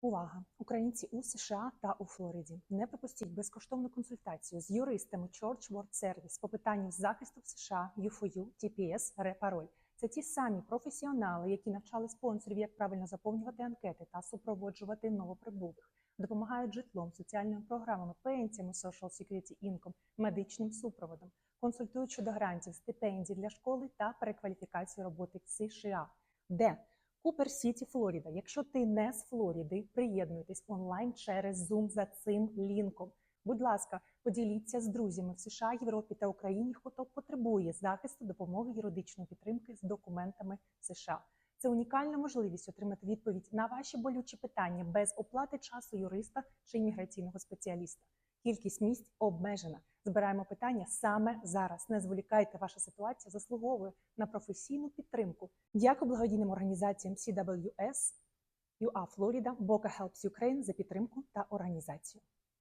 Увага! Українці у США та у Флориді. Не пропустіть безкоштовну консультацію з юристами Church Word Service по питанню захисту в США, U4U, TPS, репароль. Це ті самі професіонали, які навчали спонсорів, як правильно заповнювати анкети та супроводжувати новоприбулих, допомагають житлом, соціальними програмами, пенсіями, Social Security Income, медичним супроводом, консультують щодо грантів, стипендій для школи та перекваліфікації роботи в США. Де? Купер Сіті, Флоріда. Якщо ти не з Флоріди, приєднуйтесь онлайн через Zoom за цим лінком. Будь ласка, поділіться з друзями в США, Європі та Україні, хто потребує захисту, допомоги юридичної підтримки з документами США. Це унікальна можливість отримати відповідь на ваші болючі питання без оплати часу юриста чи імміграційного спеціаліста. Кількість місць обмежена. Збираємо питання саме зараз. Не зволікайте, ваша ситуація заслуговує на професійну підтримку. Дякую благодійним організаціям CWS, UA Florida, Boca Helps Ukraine за підтримку та організацію.